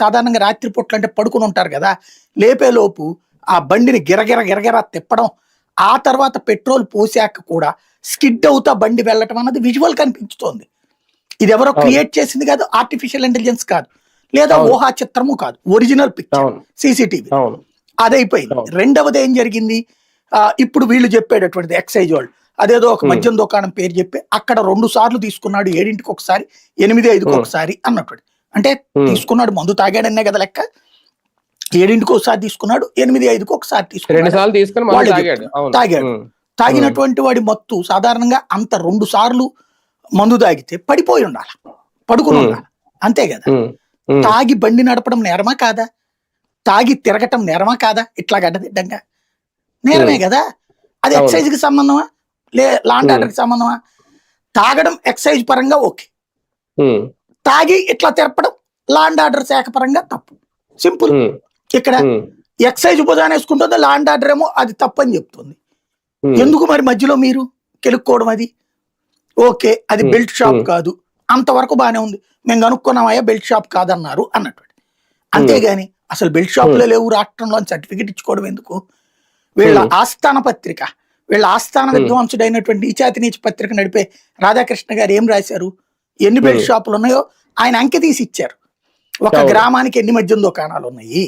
సాధారణంగా రాత్రి పూట్ల అంటే పడుకుని ఉంటారు కదా లేపేలోపు ఆ బండిని గిరగిర గిరగిర తిప్పడం ఆ తర్వాత పెట్రోల్ పోసాక కూడా స్కిడ్ అవుతా బండి వెళ్ళటం అన్నది విజువల్ కనిపించుతోంది ఇది ఎవరో. క్రియేట్ చేసింది కాదు ఆర్టిఫిషియల్ ఇంటెలిజెన్స్ కాదు లేదా. ఊహా చిత్రము కాదు ఒరిజినల్ పిక్చర్ సీసీటీవీ అదైపోయింది. రెండవది ఏం జరిగింది ఇప్పుడు వీళ్ళు చెప్పేటటువంటిది ఎక్సైజ్ వాళ్ళు అదేదో ఒక. మద్యం దుకాణం పేరు చెప్పి అక్కడ రెండు సార్లు తీసుకున్నాడు ఏడింటికి ఒకసారి ఎనిమిది ఐదుకి. ఒకసారి అన్నటువంటి అంటే. తీసుకున్నాడు మందు తాగాడనే కదా లెక్క. ఏడింటికి ఒకసారి తీసుకున్నాడు ఎనిమిది ఐదుకి ఒకసారి తీసుకున్నాడు. తాగాడు. తాగినటువంటి వాడి మత్తు సాధారణంగా అంత రెండు సార్లు మందు తాగితే పడిపోయి ఉండాలి పడుకుని. ఉండాలి. అంతే కదా. తాగి బండి నడపడం నేరమా కాదా? తాగి తిరగటం నేరమా కాదా? ఇట్లా గడ్డదిడ్డంగా. నేరమే. కదా. అది. ఎక్సైజ్కి సంబంధమా? లే లాండ్ Hmm. ఆర్డర్కి సంబంధమా? తాగడం ఎక్సైజ్ పరంగా ఓకే. తాగి ఇట్లా తిరపడం లాండ్ ఆర్డర్ శాఖ పరంగా తప్పు. సింపుల్. ఇక్కడ ఎక్సైజ్ భుజాన్ని వేసుకుంటుంది లాండ్ ఆర్డర్ ఏమో అది తప్పని చెప్తుంది. ఎందుకు మరి మధ్యలో మీరు కెలుక్కోవడం అది? ఓకే అది. Belt shop. కాదు. అంతవరకు బానే ఉంది. మేము కనుక్కున్నామయ్యా బెల్ట్ షాప్ కాదన్నారు అన్నట్టు. అంతేగాని అసలు బెల్ట్ షాప్లో లేవు రాష్ట్రంలో సర్టిఫికెట్ ఇచ్చుకోవడం ఎందుకు? వీళ్ళ. ఆస్థాన పత్రిక వీళ్ళ ఆస్థాన. విద్వాంసుడైనటువంటి నీచాతి నీచ పత్రిక నడిపే రాధాకృష్ణ గారు ఏం రాశారు? ఎన్ని బెల్ట్. షాపులు ఉన్నాయో ఆయన అంకె తీసి ఇచ్చారు ఒక. గ్రామానికి ఎన్ని మద్యం దుకాణాలు ఉన్నాయి